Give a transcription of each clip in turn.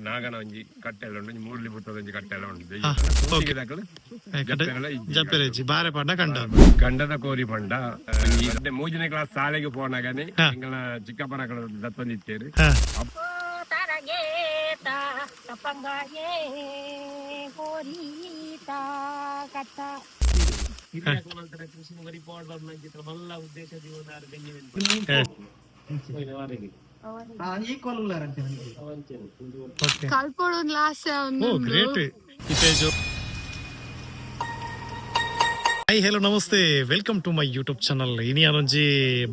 ನಾಗನ ಒಂಜಿ ಕಟ್ಟೆ ಎಲ್ಲ ಉಂಡು ಮೂರ್ಲಿ ಬುಟ್ಟದ ಒಂಜಿ ಕಟ್ಟೆ ಎಲ್ಲ ಉಂಟು ಕಡೆ ಬಾರೆ ಪಂಡ ಕಂಡ ಗಂಡದ ಕೋರಿ ಪಂಡ ಮೂಜನೇ ಕ್ಲಾಸ್ ಶಾಲೆಗೆ ಪೋನಾಗನೆ. ಎಂಗಳ ಚಿಕ್ಕಪ್ಪನಗಳ ದತ್ತೊಂದಿತ್ತೇರು ಹಾ. ತಾರಗೇತ ತಪ್ಪಂಗಾಯೇ ಕೋರೀತ ಕಟ್ಟ ಓಕೆ ಕಲ್ಪೊಡು ಲಾಸ್ ಓ ಗ್ರೇಟ್ ಇತೇಜು ಹಾಯ್ ಹಲೋ ನಮಸ್ತೆ welcome to my YouTube channel ಇನಿ ಯಾನೊಂಜಿ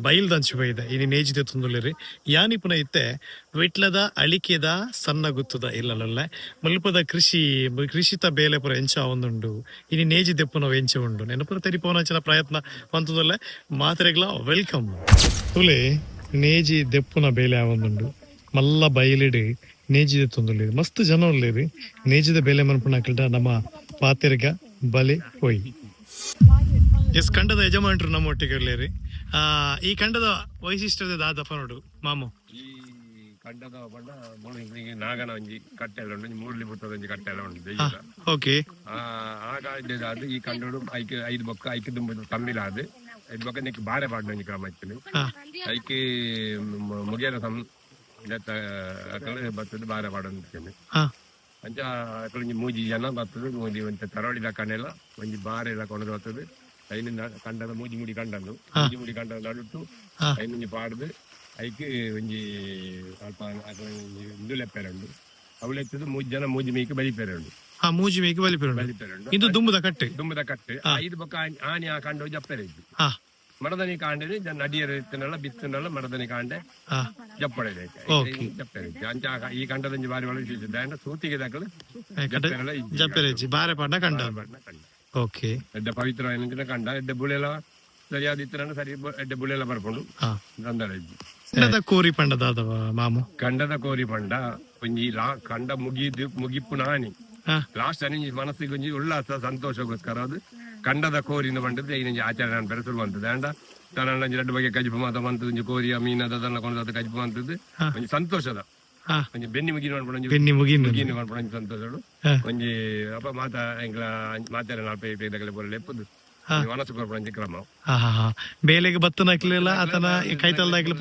ಬೈಲ್ ದಂಚಿపోయిದೆ ಇನಿ ನೇಜಿದೆ ತುಂದುಲಿರಿ ಯಾನಿ ಪುನ ಇತ್ತೆ ವಿಟ್ಲದ ಅಳಿಕೆದ ಸಣ್ಣ ಗುತ್ತದ ಇಲ್ಲಲ್ಲ ಮುಲ್ಪದ ಕೃಷಿ ಕೃಷಿತ ಬೇಲೆ ಪುರ ಎಂಚ ಒಂದುಂಡು ಇನಿ ನೇಜಿ ದೆಪ್ಪುನ ಎಂಚ ಉಂಡು ನೆನಪುರ ತೆರಿಪೋನಂಚಿನ ಪ್ರಯತ್ನ ಮಂತದಲ್ಲ ಮಾತ್ರೆಗ್ಲ ವೆಲ್ಕಮ್ ತುಲೆ ನೇಜಿ ದೆಪ್ಪುನ ಬೇಲೆ ಆವೊಂದುಂಡು ಮಲ್ಲ ಬಯಲಿಡಿ ನೇಜಿದ ತೊಂದಲೇರಿ ಮಸ್ತ್ ಜನ ಉಳ್ಳೇರಿ. ನೇಜಿದ ಬೇಲೆ ಮನ್ಪುಣಾಕಲ್ಡ ನಮ್ಮ ಪಾತೆರ್ಗ ಬಲೆ ಹೋಯ್. ಎಸ್ ಕಂಡದ ಯಜಮಾನ್ರು ನಮ್ಮ ಒಟ್ಟಿಗೆ ಇರ್ಲೇರಿ. ಆ ಈ ಕಂಡದ ವೈಶಿಷ್ಟ್ಯದ ದಾದಪ್ಪ ನೋಡು ಮಾಮು. ಈ ಕಂಡದ ಬಣ್ಣ ಮೂರ್ಲಿ ಹಿಂಗೆ ನಾಗನ ಒಂಜಿ ಕಟ್ಟೆ ಎಲ್ಲ ಒಂಜಿ ಮೂರ್ಲಿ ಬುಟ್ಟದ ಒಂಜಿ ಕಟ್ಟೆ ಎಲ್ಲ ಉಂಟು ದೈವದ. ಓಕೆ. ಆ ಆಗ ಈ ಕಂಡೋಡು ಐಕ್ ಐದು ಬೊಕ್ಕ ಐಕ್ ದುಂಬು ತಮ್ಮಿಲಾದ. ಬೊಕ್ಕ ನೆಕ್ ಬಾರೆ ಪಾಡ್ನ ಒಂಜಿ ಕ್ರಮ ಇತ್ತು ಹಾ. ಐಕೆ ಮುಗಿಯನ ಸಂ ನೆತ್ತ ಅಕಲ್ ಬಾರೆ ಪಾಡಂತೇನೆ ಹಾ. ಅಂಚ ಅಕಲ್ ಒಂಜಿ ಮೂಜಿ ಜನ ಬರ್ತದೆ ಮೂಜಿ ಒಂಚ ತರವಳಿದ ಕಣ್ಣೆಲ್ಲ ಒಂಜಿ ಬಾರೆ ಕೊಂಡದು ಬರ್ತದೆ. ಐನಿಂದ ಕಂಡದ ಮೂಜಿ ಮುಡಿ ಕಂಡನು ಮೂಜಿ ಮುಡಿ ಕಂಡ ನಡುಟ್ಟು. ಐನೊಂಜಿ ಪಾಡ್ದು ಐಕ್ ಒಂಜಿ ಅಲ್ಪ ಅಕಲ ಒಂಜಿ ಇಂದು ಲೆಪ್ಪೆರೆ ಉಂಡು ಮೂಜಿ ಜನ ಮೂಜಿ ಮೇಯ್ಕೆ ಬಲಿಪೆರೆ ಉಂಡು ಆ ಮೂಜಿ ಮೇಗೆ ಬಲಿಪಿರುಂಡು ಬಲಿಪೆರೆ ಉಂಡು ಇದು ದುಂಬುದ ಕಟ್ಟೆ ದುಂಬದ ಕಟ್ಟೆ ಐದು ಬೊಕ್ಕ ಆನಿ- ಆನಿ ಆ ಕಾಂಡ ಜಪ್ಪೆರೆ ಇದ್ದು ಹಾ ಮರದನಿ ಕಾಂಡೆ ನಡಿಯರ ಇತ್ತನಲ್ಲ ಬಿತ್ತನಲ್ಲ ಮರದನಿ ಕಾಂಡೆ ಹಾ ಜಪ್ಪಡೆ Okay. ಜಪ್ಪಡೆ ಅಂಚ ಆ- ಈ ಕಂಡದಂಜಿ ಬಾರಿ ಒಳಗೆ ವಿಶೇಷ ಅಂಡ ಸೂತಿಗೆ ದಾಖಲು ಈ ಕಡೆ ಜಪ್ಪೆರೆಲ್ಲ ಇಜ್ಜಿ. ಜಪ್ಪೆರೆಚ್ಚಿ ಬಾರೆ ಪಂಡ ಕಂಡ ಬಣ್ಣ ಕಂಡ ಓಕೆ ಎಡ್ಡ ಪವಿತ್ರವಾದ ಕಂಡ ಎಡ್ಡ ಬುಳೆಲ್ಲ ಸರಿಯಾದ ಇತ್ತನ ಸರಿ ಬ- ಎಡ್ಡ ಬುಳೆಲ್ಲ ಬರ್ಕೊಂಡು ಹಾ ದಂದಳ ಇಜ್ಜಿ ಕಂಡದ ಕೋರಿ ಪಂಡ ದಾದವ ಮಾಮು ಕಂಡದ ಕೋರಿ ಪಂಡ ಒಂಜಿ ಲಾ ಕಂಡ ಮುಗಿದು ಮುಗಿಪ್ಪು ನಾನಿ ಹಾ ಲಾಸ್ಟ್ ಅನಿಂಜಿ ಮನಸ್ಸಿಗೆ ಒಂಜಿ ಉಲ್ಲಾಸ ಸಂತೋಷಗೋಸ್ಕರ ಅದು. ಕಂಡದ ಕೋರಿನ ಬಂಡದ್ದು ಐನಂಜಿ ಆಚರಣೆ ಬಂತದ್ದು ಅಂಡ ತನ್ನ ಎರಡು ಬಗೆ ಕಜಿಪು ಮಾತ ಬಂತು ಒಂಜಿ ಕೋರಿಯ ಮೀನದ ಅದನ್ನ ಕೊಂಡದ ಕಜಿಪು ಬಂತದ್ದು ಹಾ. ಒಂಜಿ ಸಂತೋಷದ. ಒಂಜಿ ಬೆನ್ನಿ ಮುಗಿನ ಮಾಡ್ಕೊಂಡು ಬೆನ್ನಿ ಮುಗಿನ ಮುಗಿನ ಮಾಡ್ಕೊಂಡು ಒಂಜಿ ಸಂತೋಷಡು. ಒಂಜಿ ಅಪ್ಪ ಮಾತ ಎಂಗ್ಲ ಮಾತಾಡ ನಾಲ್ಪೈ ಪೈದಗಲೆ ಬರಲಿ ಎಪ್ಪದು. ಮನಸ್ಸು ಒಂಜಿ ಕ್ರಮ. ಬೇಲೆಗೆ ಬತ್ತನ ಹಾಕ್ಲಿಲ್ಲ ಆತನ ಕೈತಲ್ದಾಗ್ಲಿ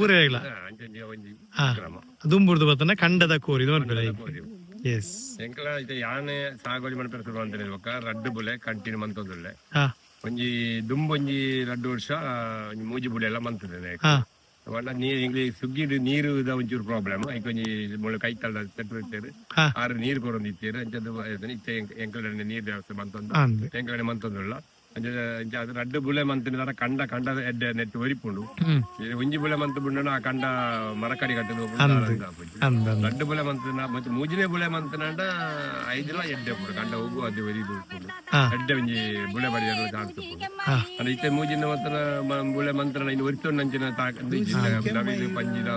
ಒಂಜಿ. ಕ್ರಮ. ದುಂಬುರ್ದು ಬತ್ತನ ಕಂಡದ ಕೋರಿ ಇದು ಕೋರಿ. ಎಸ್ ಎಂಕ್ಲ ಇದು ಯಾನೆ ಸಾಗೋಜಿ ಮನೆ ಪೆರಸಲು ಅಂತ ಹೇಳ್ಬೇಕ ರಡ್ಡು ಬುಲೆ ಕಂಟಿನ್ಯೂ ಮಂತೊಂದುಲ್ಲೆ. ಹಾ. ಒಂಜಿ ದುಂಬೊಂಜಿ ರಡ್ಡು ವರ್ಷ ಒಂಜಿ ಮೂಜಿ ಬುಲೆ ಎಲ್ಲ ಮಂತದೆ ವಣ್ಣ ನೀರು ಇಂಗ್ಲಿ ಸುಗ್ಗಿದು ನೀರು ಇದ ಒಂಚೂರು ಪ್ರಾಬ್ಲಮ್ ಐಕ್ ಒಂಜಿ ಮುಳ್ಳು ಕೈ ತಳ್ಳ ಸೆಟ್ರು ಇತ್ತೇರು ಆರು ನೀರು ಕೊರೊಂದು ಇತ್ತೇರು ಅಂಚದ್ದು ಇತ್ತೆ ಎಂಕಲನೆ ನೀರು ವ್ಯವಸ್ಥೆ ಮಂತೊಂದು. ಅಂದೆ. ಎಂಕಲನೆ ಅದು ರಡ್ಡು ಬುಳೆ ಮಂತಿನ ಕಂಡ ಕಂಡ ಎಡ್ಡೆ ನೆಟ್ಟು ಒರಿಪುಂಡು. ಹ್ಮ್. ಇದು ಒಂಜಿ ಬುಳೆ ಮಂತು ಬುಂಡನ ಆ ಕಂಡ ಮರಕಡಿ ಕಟ್ಟದು ಅಂದೆ. ಅಂದ ರಡ್ಡು ಬುಳೆ ಮಂತನ ಮತ್ತೆ ಮೂಜಿನೇ ಬುಳೆ ಮಂತನಂಡ ಐದಿಲ ಎಡ್ಡೆ ಪುಡು ಕಂಡ ಹೋಗು ಅದು ಒರಿದು ಎಡ್ಡೆ ಒಂಜಿ ಬುಳೆ ಬಡಿ ಚಾನ್ಸ್ ಹಾ. ಅಂದ್ರೆ ಇತ್ತೆ ಮೂಜಿನ ಮಂತ್ರ ಮ- ಬುಳೆ ಮಂತ್ರ ಇನ್ನು ಒರಿತೊಂಡು ಅಂಚಿನ ನವಿಲು ಪಂಜಿಲ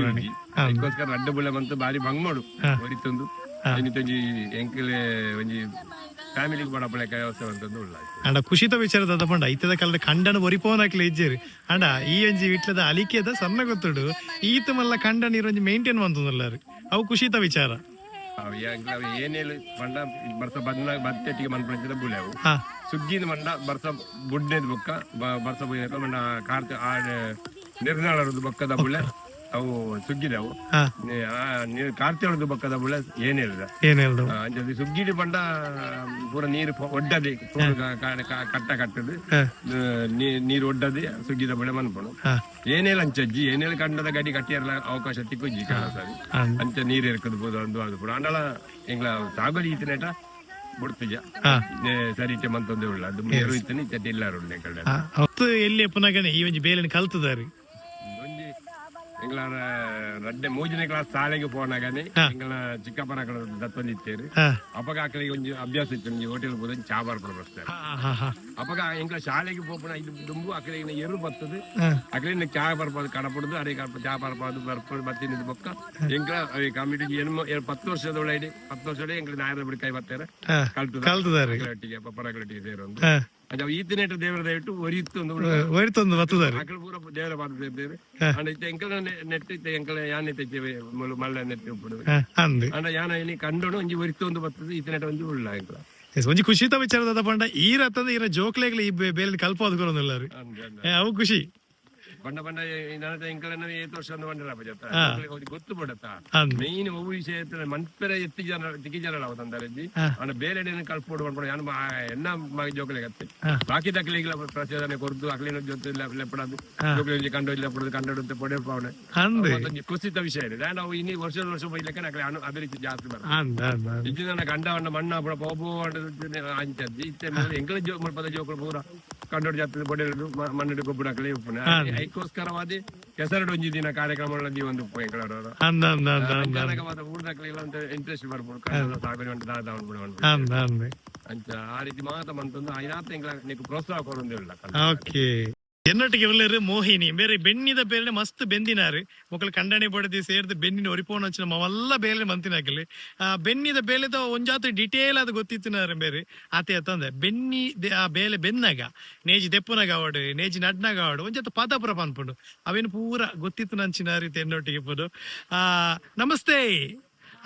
ಯೂಜಿ ಅದಕ್ಕೋಸ್ಕರ ರಡ್ಡು ಬುಳೆ ಮಂತ್ರ ಬಾರಿ ಬಂಗ್ಮೋಡು ಹಾ. ಒರಿತೊಂದು. ಎಂಕಲೆ ಒಂಜಿ ಫ್ಯಾಮಿಲಿಗೆ ಬಡಪಳೆ ವ್ಯವಸ್ಥೆ ಅಂತಂದು ಉಳ್ಳ ಅಂಡ ಖುಷಿತ ವಿಚಾರದ ಪಂಡ ಇತ್ತದ ಕಾಲದ ಕಂಡನ ಒರಿಪೋನ್ ಹಾಕ್ಲಿ ಇಜ್ಜೇರಿ. ಅಂಡ ಈ ಒಂಜಿ ವಿಟ್ಲದ ಅಲಿಕೆದ ಸಣ್ಣ ಗೊತ್ತುಡು. ಈತ ಮಲ್ಲ ಕಂಡ ಇರೊಂಜಿ ಮೇಂಟೈನ್ ಮಂತಂದಲ್ಲಾರು ಅವು ಖುಷಿತ ವಿಚಾರ. ಅವು ಯಾಕೆ ಏನೇಳು ಬಂಡ ಬರ್ಸ ಬಂದ ಬತ್ತೆಟ್ಟಿಗೆ ಮನ್ಪಡಿಸಿದ ಹಾ. ಸುಗ್ಗಿನ ಮಂಡ ಬರ್ಸ ಬುಡ್ನೇದ ಬೊಕ್ಕ ಬ- ಬರ್ಸ ಬುಯ್ಯಕ ಮಂಡ ಕಾರ್ತ ಆ ನಿರ್ನಾಳದ ಬೊಕ್ಕದ ಬುಳೆ ಅವು ಸುಗ್ಗಿದವು. ಹಾ. ಕಾರ್ತಿಯಳದ ಬೊಕ್ಕದ ಬುಳೆ ಏನಿಲ್ಲ ಹೇಳಿದ ಏನ್ ಹೇಳ್ದು ಅಂಚಲ್ಲಿ ಸುಗ್ಗಿಡಿ ಬಂಡ ಪೂರ ನೀರು ಒಡ್ಡದೆ ಕಟ್ಟ ಕಟ್ಟದು. ನೀರು ಒಡ್ಡದೆ ಸುಗ್ಗಿದ ಬಳೆ ಮನ್ಪಣು. ಏನೇಲ ಅಂಚಜ್ಜಿ ಏನೇಲ ಕಂಡದ ಗಡಿ ಕಟ್ಟಿಯರ್ಲ ಅವಕಾಶ ತಿಕ್ಕೊಜ್ಜಿ ಸರಿ. ಅಂದ್- ಅಂಚ ನೀರು ಇರ್ಕದ ಬೋದು ಅಂದು ಅದು ಪುರ. ಅಂಡಲ ಎಂಗ್ಲ ಸಾಗೋಲಿ ಈತನೇಟ ಬುಡ್ತಿಜ ಹಾ. ಸರಿ ಇತ್ತೆ ಮಂತೊಂದೆ ಉಳ್ಳ. ಅದು ನೀರು ಇತ್ತನಿ ಚಟ್ಟಿ ಹಾ, ಅವತ್ತು ಎಲ್ಲಿ ಪುನಃ ಈ ಒಂಜಿ ಬೇಲೆನ ಕಲ್ತದಾರಿ? ಎಂಗ್ಲ ರಡ್ಡೆ ಮೂಜನೆ ಕ್ಲಾಸ್ ಶಾಲೆಗೆ ಪೋನಾಗನೆ ಎಂಗ್ಲ ಚಿಕ್ಕಪ್ಪನ ಕಡೆ ದತ್ತೊಂದಿತ್ತೇರು ಹಾ. ಒಂದು ಅಭ್ಯಾಸ ಇತ್ತು ಒಂಜಿ ಹೋಟೆಲ್ ಹೋದ ಚಾ ಬರ್ಪಡ ಬರ್ತಾರೆ ಅಪಗ ಎಂಗ್ಲ ಶಾಲೆಗೆ ಪೋಪುನ ಇದು ದುಂಬು ಅಕಲಿಗೆ ಎರು ಬರ್ತದೆ. ಅಕಲಿನ ಚಾ ಬರ್ಪಾದು ಕಡಪಡುದು ಕಡಪ ಚಾ ಬರ್ಪಾದು ಬರ್ಪಡು ಬತ್ತಿನ ಪಕ್ಕ ಎಂಗ್ಲ ಕಮಿಟಿ ಏನು ಪತ್ತು ವರ್ಷದ ಒಳಗೆ ಪತ್ತು ವರ್ಷ ಎಂಗ್ಲ ನಾಯರ ಬಿಡಿ ಕೈ ಬರ್ತಾರೆ ಹಾ. ಅದು ಈತನೇಟ ದೇವರ ದಯವಿಟ್ಟು ಒರಿತ್ತು ಒಂದು ಒರಿತೊಂದು ಬತ್ತದಾರೆ ಮಕ್ಕಳು ಪೂರ ದೇವರ ಸೇರ್ತೇವೆ. ಹಾ. ಅಂಡ ಇತ್ತ ಎಂಕಲ ನೆಟ್ಟಿತ್ತೆ ಎಂಕಲ ಯಾನೆ ತೆಚ್ಚೇವೆ ಮಲ್ಲ ನೆಟ್ ಉಪ್ಪುಡು ಹಾ, ಅಂದ್. ಅಂಡ ಯಾನ ಇಲ್ಲಿ ಕಂಡೋಣ ಒಂಜಿ ಒರಿತು ಒಂದು ಬರ್ತದೆ ಈತನೇಟ ಒಂಜಿ ಉಳ್ಳ ಎಂಕಲ. ಖುಷಿ ಖುಷಿತ ವಿಚಾರದ ಪಂಡ ಈ ರತ್ತದ ಈರ ಜೋಕ್ಲೆಗ್ಲ ಈ ಬೇಲೆ ಕಲ್ಪೋದು ಕೊರೊಂದಿಲ್ಲ ಅಂದ್ ಅಂದ್. ಅವು ಖುಷಿ. ಬಣ್ಣ ಬಣ್ಣ ನನ್ನ ಹತ್ರ ಎಂಕಲನ್ನ ಏತ್ ವರ್ಷ ಒಂದು ಬಂಡರ ಬಜತ್ತ ಗೊತ್ತು ಬಿಡತ್ತ ಮೈನ್ ಒಬ್ಬ ವಿಷಯ ಇರ್ತದೆ ಮನ್ಪೆರ ಎತ್ತಿ ಜನ ದಿಕ್ಕಿ ಜನ ಅವ ತಂದಾರೆಜ್ಜಿ ಅವನ ಬೇರೆ ಎಡೆಯನ್ನು ಕಳ್ಸ್ಬಿಡು ಮಾಡ್ಕೊಂಡು ನಾನು ಎನ್ನ ಜೋಕಲಿಗತ್ತೆ ಬಾಕಿ ದಕ್ಕಲಿಗಳ ಪ್ರಚೋದನೆ ಕೊರ್ದು ಅಕ್ಲಿನ ಜೊತೆ ಲೆಪ್ಪಡದು ಜೋಕಲಿ ಕಂಡು ಇಲ್ಲ ಪಡೆದು ಕಂಡು ಪಡೆ ಪಾವನೆ ಕುಸಿತ ವಿಷಯ ಇದೆ ನಾವು ಇನ್ನು ವರ್ಷದ ವರ್ಷ ಬೈಲಕ್ಕೆ ನಕ್ಲೆ ಅನು ಅದೇ ರೀತಿ ಜಾಸ್ತಿ ಬರ್ತದೆ ಇದು ನನ್ನ ಗಂಡವನ್ನ ಮಣ್ಣ ಪೋಬೋ ಅಂಚದ್ದಿ ಇತ್ತೆ ಎಂಕಲ ಜೋಕ್ ಮಾಡ್ಬೋದ ಜೋಕಲು ಪೂರ ಕಂಡೋಡು ಜಾತ್ರೆ ಪೊಡೆ ಮಣ್ಣಿಡು ಗೊಬ್ಬರ ಹಾಕಲಿ ಉಪ್ಪುನ. ಅದಕ್ಕೋಸ್ಕರವಾದಿ ಕೆಸರಡ್ ಒಂಜಿ ದಿನ ಕಾರ್ಯಕ್ರಮಗಳಲ್ಲಿ ಒಂದು ಉಪ್ಪು ಅಂದ್ ಜನಕವಾದ ಊರ್ದಾಕ್ಲಿಲ್ಲ ಅಂತ ಇಂಟ್ರೆಸ್ಟ್ ಬರ್ಬೋದು. ಕನ್ನಡ ಸಾಗಣೆ ಉಂಟು ದಾದ ಉಂಟು ಅಂಚ ಆ ರೀತಿ ಮಾತ ಮಂತಂದು ಐನಾತ್ ತಿಂಗಳ ಪ್ರೋತ್ಸಾಹ ಕೊರೊಂದಿಲ್ಲ ಓಕೆ ಎನ್ನೊಟ್ಟಿಗೆ இவ்வளவு ಮೋಹಿನಿ. ಬೇರೆ ಬೆನ್ನಿದ ಬೇರೆ ಮಸ್ತ್ ಬೆಂದಿನಾರು. ಮಕ್ಕಳು ಕಂಡಣಿ ಬಡದಿ ಸೇರ್ದು ಬೆನ್ನಿನ ಒರಿಪೋಣ ಹಚ್ಚಿನ ಮಲ್ಲ ಬೇಲೆ ಮಂತಿನಾಕಲಿ ಆ ಬೆನ್ನಿದ ಬೇಲೆದ ಒಂಜಾತು ಡಿಟೇಲ್ ಅದು ಗೊತ್ತಿತ್ತಿನಾರು ಬೇರೆ. ಆತೆ ತಂದೆ, ಬೆನ್ನಿ ಆ ಬೇಲೆ ಬೆನ್ನಾಗ, ನೇಜಿ ದೆಪ್ಪನಾಗ ಆವಾಡು ನೇಜಿ ನಡ್ನಾಗ ಆವಾಡು ಒಂಜಾತು ಪಾತಾಪುರ ಪನ್ಪುಂಡು. ಅವೇನು ಪೂರ ಗೊತ್ತಿತ್ತು ನಂಚಿನ ರೀತಿ ಎನ್ನೊಟ್ಟಿಗೆ ಇಪ್ಪದು ಆ, ನಮಸ್ತೆ.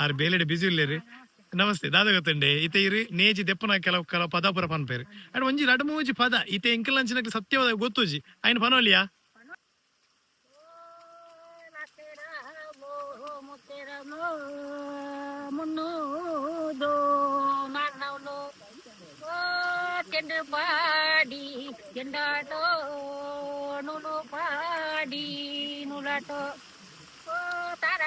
ಆರ್ ಬೇಲೆಡೆ ಬಿಸಿ ಇಲ್ಲೇರಿ. ನಮಸ್ತೆ ದಾದ ಗೊತ್ತಂಡೆ ಈತ ಇರಿ ನೇಜಿ ದೆಪ್ಪನ ಕೆಲವು ಕೆಲವು ಪದಾಪುರ ಪನ್ಪೇರು ಅಂಡ್ ಒಂಜಿ ರಡು ಮೂಜಿ ಪದ ಈತ ಎಂಕಲಂಚಿನಕ್ಕೆ ಸತ್ಯವಾದ ಗೊತ್ತುಜಿ ఆయన పనోలియా ಮುನ್ನೂದು ನಾನ್ನವನು ಚೆಂಡು ಪಾಡಿ ಚೆಂಡಾಟೋ ನುಲು ಪಾಡಿ ನುಲಾಟೋ ಓ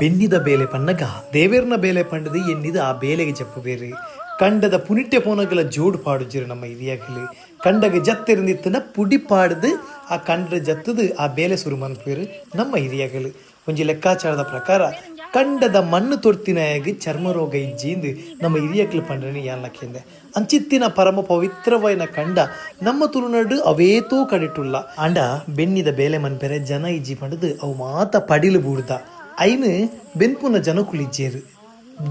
ಬೆನ್ನಿದ ಬೇಲೆ ಪನ್ನಗ ದೇವೇರ್ನ ಬೇಲೆ ಪಂಡದ ಎನ್ನಿದ ಆ ಬೇಲೆಗೆ ಜಪ್ಪು ಬೇರೆ. ಕಂಡದ ಪುನಿಟ್ಯ ಪೋನಗಲ ಜೋಡು ಪಾಡುಜಿರು ನಮ್ಮ ಹಿರಿಯಾಗಲಿ ಕಂಡಗೆ ಜತ್ತಿರಂದಿತ್ತನ ಪುಡಿ ಪಾಡದು, ಆ ಕಂಡ್ರ ಜತ್ತದು, ಆ ಬೇಲೆ ಸುರು ಮನ್ಪೇರು ನಮ್ಮ ಹಿರಿಯಾಗಲಿ ಒಂಜಿ ಲೆಕ್ಕಾಚಾರದ ಪ್ರಕಾರ, ಕಂಡದ ಮಣ್ಣು ತೊಡ್ತಿನಾಗಿ ಚರ್ಮ ರೋಗ ಇಜ್ಜಿಂದು ನಮ್ಮ ಹಿರಿಯಕ್ಕಳು ಪಂಡನಿ ಯಾನ್ಲಕ್ಕೆಂದೆ ಅಂಚಿತ್ತಿನ ಪರಮ ಪವಿತ್ರವಾಯಿನ ಕಂಡ ನಮ್ಮ ತುಳುನಾಡು ಅವೇತೋ ಕಡಿಟುಲ್ಲ ಅಂಡ ಬೆನ್ನಿದ ಬೇಲೆ ಮನ್ಪೆರೆ ಜನ ಇಜ್ಜಿ ಪಂಡದು ಅವು ಮಾತ ಪಡಿಲು ಬೂಡ್ದ. ಐನು ಬೆನ್ಪುನ ಜನಕುಲು ಇಜ್ಜೇರು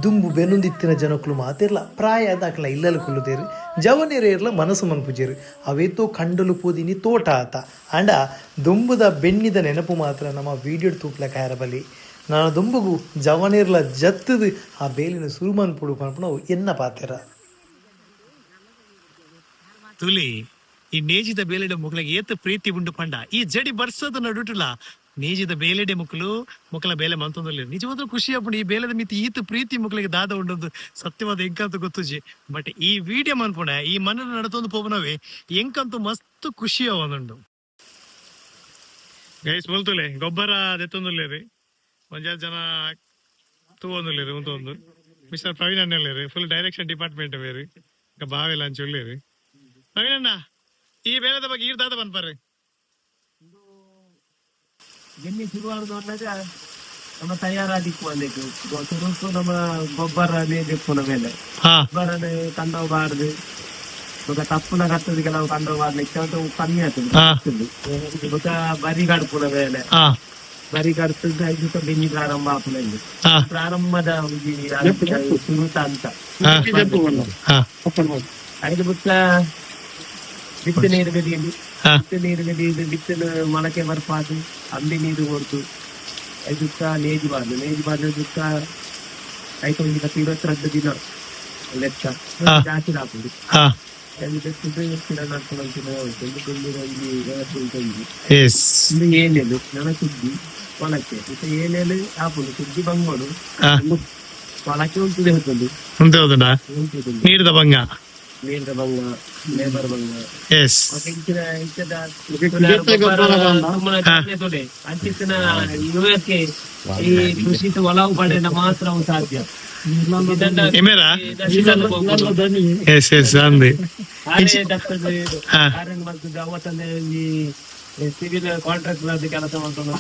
ದುಂಬು ಬೆನುಂದಿತ್ತಿನ ಜನಕುಲು ಮಾತಿರ್ಲ, ಪ್ರಾಯ ದಾಖಲ ಇಲ್ಲಲು ಕುಲ್ಲುದೇರು. ಜವನೇರೇರ್ಲ ಮನಸ್ಸು ಮನ್ಪುಜೇರು. ಅವೇತೋ ಕಂಡಲು ಪೋದಿನಿ ತೋಟ ಆತ. ಅಂಡ ದುಂಬುದ ಬೆನ್ನಿದ ನೆನಪು ಮಾತ್ರ ನಮ್ಮ ವಿಡಿಯೋ ತೂಪ್ಲ ಕಾಯರಬಲಿ ನಾನು ದುಂಬುಗು ಜವನೇರ್ಲ ಜತ್ತದು ಆ ಬೇಲಿನ ಸುರುಮನ್ ಪುಡು ಪನ್ಪುನ ಅವು ಎನ್ನ ಪಾತೆರ. ತುಲಿ, ಈ ನೇಜಿದ ಬೇಲಿಡ ಮುಕ್ಳಿಗೆ ಏತ ಪ್ರೀತಿ ಉಂಡು ಪಂಡ. ಈ ಜಡಿ ಬರ್ಸೋದು ನಡುಟುಲ ನೇಜಿದ ಬೇಲೆಡೆ ಮುಕ್ಲು, ಮುಕ್ಲ ಬೇಲೆ ಮಂತೊಂದಲ್ಲಿ ನಿಜವಾದ ಖುಷಿ ಅಪ್ಪುಂಡು ಈ ಬೇಲೆದ ಮಿತಿ, ಈತ ಪ್ರೀತಿ ಮುಕ್ಳಿಗೆ ದಾದ ಉಂಡೊಂದು ಸತ್ಯವಾದ ಎಂಕಂತ ಗೊತ್ತುಜಿ ಬಟ್ ಈ ವಿಡಿಯೋ ಮನ್ಪುಣ, ಈ ಮನ ನಡತೊಂದು ಪೋಪನವೇ, ಎಂಕಂತೂ ಮಸ್ತ್ ಖುಷಿ ಅವನುಂಡು ಗೈಸ್ ಬಲ್ತುಲೆ, ಗೊಬ್ಬರ ದೆತ್ತೊಂದುಲ್ಲೇರಿ ಒಂಜಾರು ಜನ ತೂವೊಂದುಲ್ಲೇರಿ ಉಂತೊಂದು. Mister Praveen full direction department ಬೇರಿ ಬಾವಿಲ್ಲ ಉಳ್ಳೇರಿ ಪ್ರವೀಣ್ ಅಣ್ಣ, ಈ ಬೇಲೆದ ಬಗ್ಗೆ ಈರ್ ದಾದ ಬಂದ್ಬರ್ರಿ ಗೆಲ್ಲಿ ಶುರುವಾದ ಅನ್ನೋದು ನಮ್ಮ ತಯಾರಾದಿಕ್ಕು ಅಂದಿತ್ತು ಸುರುಸು ನಮ್ಮ ಗೊಬ್ಬರ ಮೇಲೆ ಹಾ. ಗೊಬ್ಬರ ಕಂಡೋಗಬಾರ್ದು ಈಗ ತಪ್ಪುನ ಕತ್ತದಿಗೆ ನಾವು ಕಂಡೋಗಬಾರ್ದು ಅಂತ ಕಮ್ಮಿ ಆಗ್ತದೆ. ಈಗ ಬರಿ ಕಡ್ಪುನ ಮೇಲೆ. ಬರಿ ಕಡ್ತದ ಐದು ಬೆನ್ನಿ ಪ್ರಾರಂಭ ಆಪುನಲ್ಲಿ ಹಾ. ಪ್ರಾರಂಭದ ಸುರುತ ಅಂತ. ಐದು ಬಿಟ್ಟ ಬಿತ್ತು ನೀರು ಗಡಿಯಲ್ಲಿ ಹಾ ಬಿತ್ತು ನೀರು ಗಡಿಯಲ್ಲಿ ಬಿತ್ತಲು ಮೊಳಕೆ ಬರ್ಪಾದು ಅಂಬಿ ನೀರು ಹೊರತು ಇದಕ್ಕ ನೇಜಬಾರ್ದು ನೇಜಬಾರ್ದು ಇದಕ್ಕ ಐದು ಹತ್ತು ಇವತ್ತೆರಡು ದಿನ ಲೆಕ್ಕ ಹಾ. ಜಾಸ್ತಿ ಹಾಕುದು ಹಾ ಐದು ಬೆಟ್ಟಿದ್ದು ಕಿಡ ನಡ್ಕೊಂಡು ಉಂಟು ಒಂದು ಬೆಳ್ಳಿದ ಒಂದು ವ್ಯವಸ್ಥೆ ಉಂಟು ಎಸ್ ಇದು ಏನೇಳು ನನ್ನ ಸುದ್ದಿ ಮೊಳಕೆ ಇದು ಏನೇಳು ಹಾಪುದು ಸುದ್ದಿ ಬಂಗೋಡು ಹಾ ಮೊಳಕೆ ಉಂಟು ಹೇಳ್ತದೆ ಉಂಟು ಹೌದಾ ಉಂಟು ನೀರಿದ ಭಂಗ ನೀರಿನ ಬಂಗ ಲೇಬರ್ ಬಂಗ ಎಸ್ ಮತ್ತೆ ಇಂಚಿನ ಇಂಚದ ತೊಡೆ ಅಂಚಿನ ಯುವಕ್ಕೆ ಈ ಕೃಷಿ ಒಲವು ಪಡೆದ ಮಾತ್ರ ಅವು ಸಾಧ್ಯ ಇದನ್ನ ಎಮೇರ ದರ್ಶಿಸಲು ಹೋಗ್ಬೋದು. ಎಸ್ ಎಸ್ ಅಂದಿ ಹಾಗೆ ದತ್ತದ ಇದು. ಹಾ ಕಾರಣ ಮಾಡ್ತಿದ್ದ ಅವತ್ತಂದ್ರೆ ಈ ಸಿವಿಲ್ ಕಾಂಟ್ರಾಕ್ಟ್ ಕೆಲಸ ಮಾಡ್ಕೊಂಡು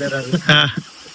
ಹಾ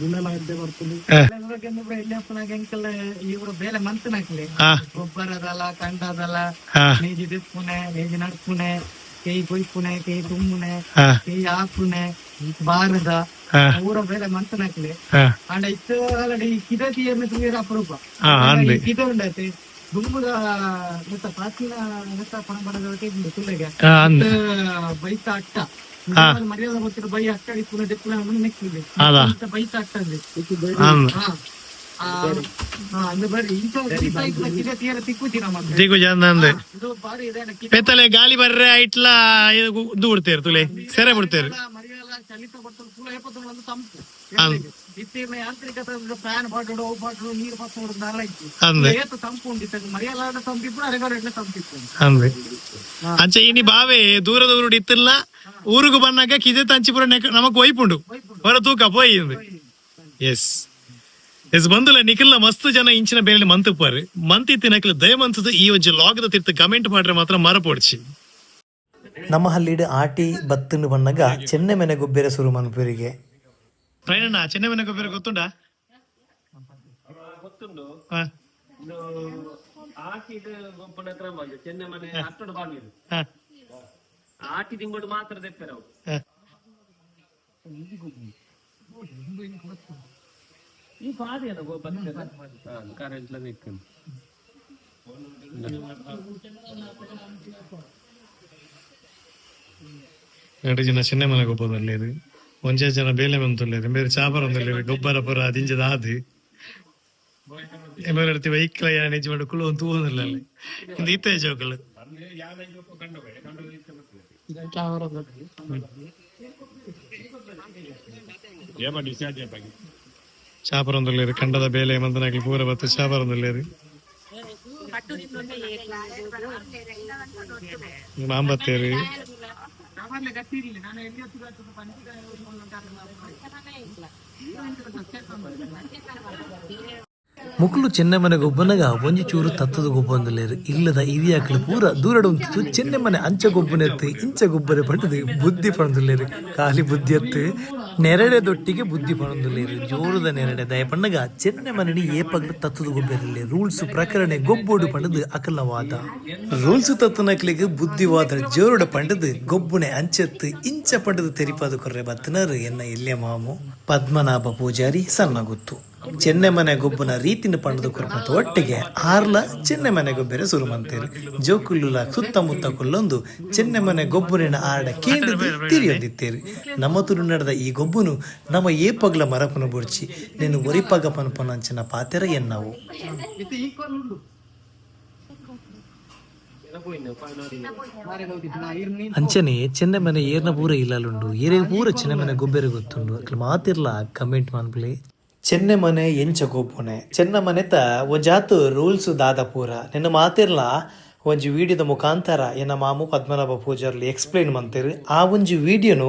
ಗುಳೆಲ್ಲ ಇದ್ದೇ ಬರ್ತದೆ. ಹಾ. ಇಲ್ಲಿ ಅಪ್ಪನಾಗ ಎಂಕಲ್ಲ ಇವರು ಬೇಲೆ ಮಂತನಾಕ್ಲಿ ಗೊಬ್ಬರ ಗೊಬ್ಬರದಲ್ಲ ಕಂಡದಲ್ಲ ಹಾ. ನೇಜಿ ದಿಪ್ಪುನೆ ನೀಜಿ ನಡ್ಪುನೆ ಕೈ ಕೊಯ್ಪುನೆ ಕೈ ತುಂಬುನೆ ಕೈ ಹಾಕುನೆ ಬಾರದ ಊರ ಬೇರೆ ಮಂತನಾಕ್ಲಿ ಹಾ. ಅಂಡ ಇತ್ತು ಅಲ್ಲಡಿ ಕಿದತಿ ಎಮ್ಮೆ ತುಂಬಿರ ಅಪರೂಪ ಕಿದ ಉಂಡೈತಿ ದುಂಬುದ ಬರ್ರೆ ಪ್ರಾಚೀನ ಇದು ಪಣಬಡದೊಳಗೆ ಇದ್ದು ತುಳ್ಳೆಗೆ ಹಾ. ಬಾರಿ. ಇತ್ತೀರ್ನ ಯಾಂತ್ರಿಕ ಫ್ಯಾನ್ ಪಾಟೋಡು ಅವು ಪಾಟೋಡು ನೀರು ಪತ್ತೋಡು ನಾಲ ಇತ್ತು ಏತು ತಂಪು ಉಂಡಿತ್ತು ಮರೆಯಲಾದ ತಂಪಿಪ್ಪು ಅರೆಗಾರ ತಂಪಿತ್ತು. ಅಂದೆ ಅಂಚ ಇನಿ ಬಾವೆ ದೂರ ದೂರ ಇತ್ತಿಲ್ಲ ಊರುಗು ಬನ್ನಾಗ ಕಿದೆ ತಂಚಿಪುರ ನಮಕ್ ಒಯ್ಪುಂಡು. ಹೊರ ತೂಕ ಪೋಯಿಂದು ಎಸ್. ಎಸ್ ಬಂದುಲ ನಿಖಿಲ್ನ ಮಸ್ತ್ ಜನ ಇಂಚಿನ ಬೇಳೆ ಮಂತ್ ಮಂತಿ ತಿನ್ನಕ್ಲ ದಯಮಂತದ ಈ ಒಂಜಿ ಲಾಗದ ತಿರ್ತ ಕಮೆಂಟ್ ಮಾಡ್ರೆ ಮಾತ್ರ ಮರಪೋಡ್ಚಿ. ನಮ್ಮ ಹಲ್ಲಿಡ್ ಆಟಿ ಬತ್ತನ್ನು ಬಣ್ಣಗ ಚೆನ್ನೆ ಮೆನೆ ಗೊಬ್ಬರ ಸುರು ಮನ್ಪುರಿಗೆ ಪ್ರಯಾಣ ಚೆನ್ನೈ ಮನೆ ಗೊಬ್ಬರ ಗೊತ್ತುಂಡ? ಗೊತ್ತುಂಡು. ಇದು ಆಟಿದ ಗೊಬ್ಬರ ಕ್ರಮ ಅದು ಚೆನ್ನೈ ಮನೆ ಬಾಗಿಲು ಹಾ, ಆಟಿ ತಿಂಗಳು ಮಾತ್ರ ತೆಪ್ಪರೆ ಅವು. ಈ ಪಾದಿ ಅದ ಗೊಬ್ಬರ ಕರೆಂಟ್ ನಿಕ್ಕಂಡು ಎರಡು ಜನ ಚೆನ್ನೈ ಮನೆ ಗೊಬ್ಬರದಲ್ಲೇರು ಒಂಜೆ ಜನ ಬೇಲೆ ಮಂತುಲ್ಲೇರು ಬೇರೆ ಚಾಪರ ಒಂದಲ್ಲೇರು ಗೊಬ್ಬರ ಪುರ ದಿಂಜದ ಆದಿ ಎಮರಡ್ತಿ ವೈಕ್ಲ ಯಾ ನೆಜ್ ಮಾಡು ಕುಳು ಒಂದು ತೂವೊಂದಿಲ್ಲ ಇಂದ ಇತ್ತೆ ಜೋಕಳು ಚಾಪರ ಒಂದಲ್ಲೇರು ಕಂಡದ ಬೇಲೆ ಮಂದನಾಗ್ಲಿ ಪೂರ ಬತ್ತು ಚಾಪರ ಒಂದಲ್ಲೇರು ಮಾಂಬತ್ತೇರು ಮುಕ್ಲು ಚೆನ್ನೆಮನೆ ಗೊಬ್ಬನಗ ಒಂಜಿ ಚೂರು ತತ್ತದ ಗೊಬ್ಬೊಂದುಲ್ಲೇರು ಇಲ್ಲದ ಇವಿಯಾಕಳು ಪೂರ ದೂರಡು ಉಂತಿತ್ತು ಚೆನ್ನೆಮನೆ ಅಂಚ ಗೊಬ್ಬನೆತ್ತೆ ಇಂಚ ಗೊಬ್ಬರ ಪಡೆದು ಬುದ್ಧಿ ಪಣದುಲ್ಲೇರು ಖಾಲಿ ಬುದ್ಧಿ ಎತ್ತು. ನೆರಡೆ ದೊಟ್ಟಿಗೆ ಬುದ್ಧಿ ಪಣದುಲ್ಲೇರು ಜೋರದ ನೆರಡೆ ದಯ ಪಣ್ಣಗ ಚೆನ್ನೆಮನೆ ಏಪಗ್ಲ ತತ್ತದ ಗೊಬ್ಬರಲ್ಲಿ ರೂಲ್ಸ್ ಪ್ರಕರಣೆ ಗೊಬ್ಬೋಡು ಪಂಡದು ಅಕಲವಾದ. ರೂಲ್ಸ್ ತತ್ತನಕ್ಲಿಗೆ ಬುದ್ಧಿವಾದ ಜೋರುಡ ಪಂಡದು ಗೊಬ್ಬುನೆ ಅಂಚೆತ್ತು, ಇಂಚ ಪಂಡದು ತೆರಿಪಾದ ಕೊರ್ರೆ ಬತ್ತನರು ಎನ್ನ ಇಲ್ಲೇ ಮಾಮು. ಪದ್ಮನಾಭ ಪೂಜಾರಿ ಸಣ್ಣ ಗುತ್ತು. ಚೆನ್ನೆಮನೆ ಗೊಬ್ಬನ ರೀತಿನ ಪಂಡದ ಕುರ್ಮತ ಒಟ್ಟಿಗೆ ಆರ್ಲ ಚೆನ್ನೆಮನೆ ಗೊಬ್ಬರ ಸುರು ಮಂತೇರು. ಜೋಕುಲ್ಲುಲ ಸುತ್ತಮುತ್ತ ಕೊಲ್ಲೊಂದು ಚೆನ್ನೆಮನೆ ಗೊಬ್ಬರಿನ ಆರ್ಡ ಕೇಂದ್ರ ತಿರಿಯೊಂದಿತ್ತೇರು. ನಮ್ಮ ತುರು ನಡೆದ ಈ ಗೊಬ್ಬನು ನಮ್ಮ ಏಪಗ್ಲ ಮರಪನ ಬುಡ್ಚಿ ನೀನು ಒರಿಪಗ ಪನಪನ ಅಂಚಿನ ಪಾತೆರ ಎನ್ನವು. ಅಂಚನೆ ಚೆನ್ನ ಮನೆ ಏರ್ನ ಪೂರ ಇಲ್ಲಲುಂಡು ಏರೆ ಪೂರ ಚೆನ್ನ ಮನೆ ಗೊಬ್ಬೆರೆ ಗೊತ್ತುಂಡು. ಅಕ್ಲ ಮಾತಿರ್ಲ, ಕಮೆಂಟ್ ಮನ್ಪ್ಲೆ ಚೆನ್ನೆಮನೆ ಎಂಚ ಗೊಬ್ಬುನೆ ಚೆನ್ನಮನೆತ ಒಂಜಾತು ರೂಲ್ಸ್ ದಾದ ಪೂರ. ನಿನ್ನ ಮಾತಿರ್ಲ ಒಂಜಿ ವಿಡಿಯೋದ ಮುಖಾಂತರ ಎನ್ನ ಮಾಮು ಪದ್ಮನಾಭ ಪೂಜಾರ್ಲಿ ಎಕ್ಸ್ಪ್ಲೇನ್ ಮಂತೇರು. ಆ ಒಂಜಿ ವಿಡಿಯೋನು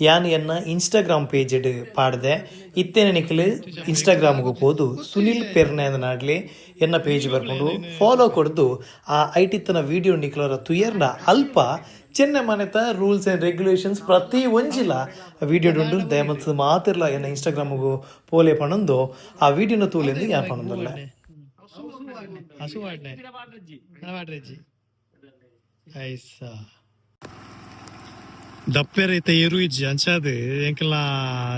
ಯಾನ್ ಎನ್ನ ಇನ್ಸ್ಟಾಗ್ರಾಮ್ ಪೇಜ್ ಪಾಡ್ದೆ. ಇತ್ತೇನೆ ನಿಖಲು ಇನ್ಸ್ಟಾಗ್ರಾಮ್ಗೆ ಹೋದು ಸುನಿಲ್ ಪೆರ್ನೆ ನಾಡ್ಲಿ ಎನ್ನ ಪೇಜ್ ಬರ್ಕೊಂಡು ಫಾಲೋ ಕೊಡ್ದು ಆ ಐಟಿತ್ತನ ವಿಡಿಯೋ ನಿಖಲರ ತುಯರ್ನ ಅಲ್ಪ ಚೆನ್ನೈ ಮನೆತ ರೂಲ್ಸ್ ಆ್ಯಂಡ್ ರೆಗ್ಯುಲೇಷನ್ಸ್ ಪ್ರತಿ ಒಂಜಿಲ ವಿಡಿಯೋ ಡುಂಡು ದಯಮತ್ ಮಾತಿರ್ಲ ಎನ್ನ ಇನ್ಸ್ಟಾಗ್ರಾಮ್ಗು ಪೋಲೆ ಪಣಂದು, ಆ ವಿಡಿಯೋನ ತೂಲೆಂದು ಯಾನ್ ಪಣಂದಲ್ಲ. ಐಸಾ. ದಪ್ಪೆರೈತೆ ಎರು ಇಜ್ಜಿ, ಅಂಚಾದೆ ಎಂಕಲ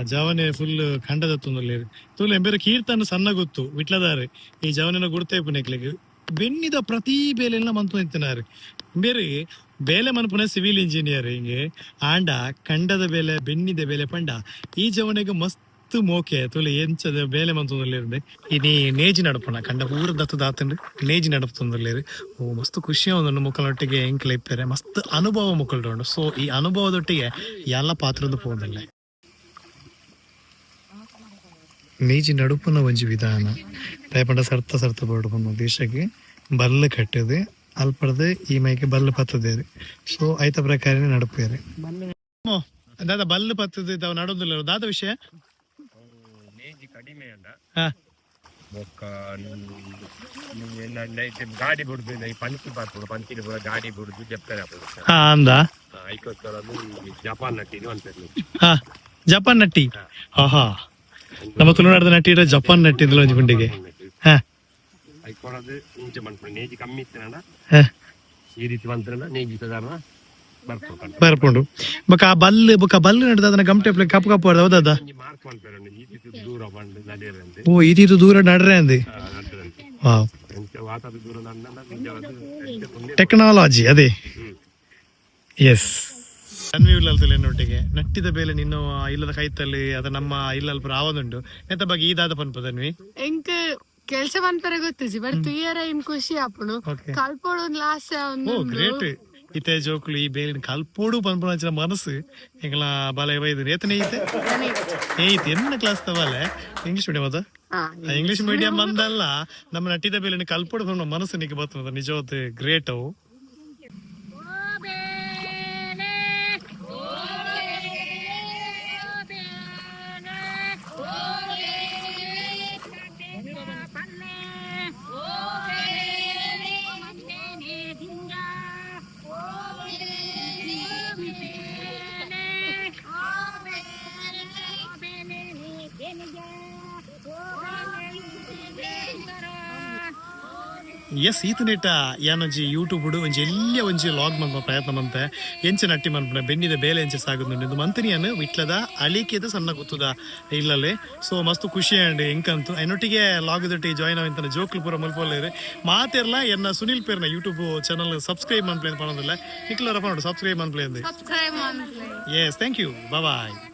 ಜವನೆ ಫುಲ್ ಖಂಡದ ತುಂದಲ್ಲಿ ತೂಲೆ ಎಂಬೇರೆ ಕೀರ್ತನ ಸಣ್ಣ ಗೊತ್ತು, ವಿಟ್ಲದಾರೆ. ಈ ಜವನೆನ ಗುಡ್ತೇ ನೆಕ್ಲಿಗೆ ಬೆನ್ನಿದ ಪ್ರತಿ ಬೇಲೆಲ್ಲ ಮಂತು ನಿಂತಿನಾರು. ಬೇರೆ ಬೇಲೆ ಮನಪುನ ಸಿವಿಲ್ ಇಂಜಿನಿಯರಿಂಗ್ ಆಂಡ ಕಂಡದ ಬೇಲೆ, ಬೆನ್ನಿದ ಬೇಲೆ ಪಂಡ. ಈ ಜವನಿಗೆ ಮಸ್ತ್ ಮೋಕೆ, ತುಲೆ ಎಂಚದ ಬೇಲೆ ಮಂತೊಂದುಲ್ಲೇರು ಇನಿ ನೇಜಿ ನಡಪಣ ಕಂಡ ಪೂರ ದತ್ತು ದಾತಂಡ್ ನೇಜಿ ನಡಪುತ್ತೊಂದುಲ್ಲೇರು ಓ, ಮಸ್ತ್ ಖುಷಿ ಒಂದು ಮುಕ್ಕಳೊಟ್ಟಿಗೆ ಎಂಕ್ಲ ಇಪ್ಪರೆ ಮಸ್ತ್ ಅನುಭವ ಮುಕ್ಕಳ್ಡು ಸೊ, ಈ ಅನುಭವದೊಟ್ಟಿಗೆ ಎಲ್ಲ ಪಾತ್ರದ ಪೋದಲ್ಲೇ. ನೀಜಿ ನಡುಪುನ ಒಂಜಿ ವಿಧಾನ. ದಯಪಂಡ ಸರ್ತ ಸರ್ತ ಬೋಡು ದೇಶಕ್ಕೆ ಬಲ್ಲ ಕಟ್ಟದು. ಅಲ್ಪಡ್ದು ಈ ಮೈಗೆ ಬಲ್ಲು ಪತ್ತದೇರು. ಸೊ ಐತ ಪ್ರಕಾರ ನಡಪೇರಿ ದಾದ ಬಲ್ಲು ಪತ್ತದ ತಾವು ನಡೋದಿಲ್ಲ ದಾದ ವಿಷಯ? ನೇಜಿ ಕಡಿಮೆ ಅಂಡ ಹಾ ಬೊಕ್ಕ ನೈಟ್ ಗಾಡಿ ಬಿಡುದು ಈ ಪಂಚಿ ಬರ್ಬೋದು ಪಂಚಿನ ಪೂರ ಗಾಡಿ ಬಿಡುದು ಜಪ್ತಾರೆ ಅಂದ? ಈ ಜಪಾನ್ ನಟ್ಟಿದು ಅಂತಾರೆ ಹಾ ಜಪಾನ್ ನಟ್ಟಿ ಹಾ. ಹಾ ನಮ್ಮ ತುಳುನಾಡದ ನಟ್ಟಿ ಜಪಾನ್ ನಟ್ಟಿ ಒಂಜಿ ಗುಂಡಿಗೆ? ಹಾ. ಐಕೊಳದು ಮುಂಚೆ ಮಾಡ್ಕೊಂಡು ನೇಜಿ ಕಮ್ಮಿ ಇತ್ತನಣ್ಣ ಹಾ ಈ ರೀತಿ ಬಂತ್ರಣ್ಣ ನೇಜಿ ಸಾಧಾರಣ ಬರ್ಕೊಂಡು ಬರ್ಕೊಂಡು ಬೊಕ ಆ ಬಲ್ಲು ಬೊಕ ಬಲ್ಲು ನಡ್ದ ಅದನ್ನ ಗಮಟೆ ಕಪ್ಪು ಕಪ್ಪು ಹೊಡೆದ ಮಾರ್ಕ್ ಮಾಡ್ತಾರೆ ಈ ರೀತಿ ದೂರ ಬಂದು ಓ ನಡ್ರೆ ಅಂದಿ ವಾವ್ ವಾತಾದ ದೂರ ಟೆಕ್ನಾಲಜಿ ಅದೇ ಎಸ್ ಒಟ್ಟಿಗೆ ಎನ್ನೊಟ್ಟಿಗೆ ನಟ್ಟಿದ ಬೇಲೆ ನಿನ್ನ ಇಲ್ಲದ ಕೈತಲ್ಲಿ ಅದ ನಮ್ಮ ಇಲ್ಲಲ್ಪ ರಾವದುಂಡು ಎಂತ ಬಗ್ಗೆ ಈದಾದ ಪನ್ಪದನ್ವಿ ಎಂಕ್ ಕೆಲ್ಸ ಬಂತಾರೆ ಗೊತ್ತಿಜಿ ಬಟ್ ತುಯ್ಯರ ಇನ್ ಖುಷಿ ಆಪುಂಡು ಓಕೆ ಕಲ್ಪೋಡು ಲಾಸ್ಟ್ ಓ ಗ್ರೇಟ್ ಇತ್ತೆ ಜೋಕುಲು ಈ ಬೇಲಿನ ಕಲ್ಪೋಡು ಪನ್ಪುನ ಮನಸ್ಸು. ಎಂಗಳ ಬಾಲ ವೈದ್ಯ ರೇತನೆ ಐತೆ ಐತೆ ಎನ್ನ ಕ್ಲಾಸ್ ತವಲೆ ಇಂಗ್ಲಿಷ್ ಮೀಡಿಯಂ ಅದ? ಇಂಗ್ಲಿಷ್ ಮೀಡಿಯಂ ಅಂದಲ್ಲ ನಮ್ಮ ನಟ್ಟಿದ ಬೇಲಿನ ಕಲ್ಪೋಡು ಪನ್ಪುನ ಮನಸ್ಸು ನಿಗೆ ಬರ್ತದ ನಿಜವಾದ ಗ್ರೇಟ್ ಅವು. ಎಸ್ ಈತ ನೆಟ್ಟ ಯಾನೊಂಜಿ ಯೂಟ್ಯೂಬ್ ಒಂಜಿ ಎಲ್ಲ ಒಂಜಿ ಲಾಗ್ ಮನ್ಪ ಪ್ರಯತ್ನ ಮಂತೆ ಎಂಚ ನಟ್ಟಿ ಮನ್ಪುನ ಬೆನ್ನಿದ ಬೇಲೆ ಎಂಚ ಸಾಗುದು ಇದು ಮಂತನಿಯನ್ ವಿಟ್ಲದ ಅಳಿಕೆದ ಸಣ್ಣ ಗೊತ್ತದ ಇಲ್ಲಲ್ಲಿ. ಸೊ ಮಸ್ತ್ ಖುಷಿ ಅಂಡ್ ಎಂಕಂತು. ಐನೊಟ್ಟಿಗೆ ಲಾಗ್ ದೊಟ್ಟಿ ಜಾಯ್ನ್ ಆವಂತನ ಜೋಕ್ಲು ಪೂರ ಮಲ್ಪೊಲ್ಲೇರು ಮಾತೆರ್ಲ ಎನ್ನ ಸುನಿಲ್ ಪೇರ್ನ ಯೂಟ್ಯೂಬ್ ಚಾನಲ್ ಸಬ್ಸ್ಕ್ರೈಬ್ ಮನ್ಪ್ಲೇನ್ ಪಣೋದಿಲ್ಲ ನಿಕ್ಲರ ಪಣೋಡು ಸಬ್ಸ್ಕ್ರೈಬ್ ಮನ್ಪ್ಲೇಂದು ಎಸ್ ಥ್ಯಾಂಕ್ ಯು ಬಾಯ್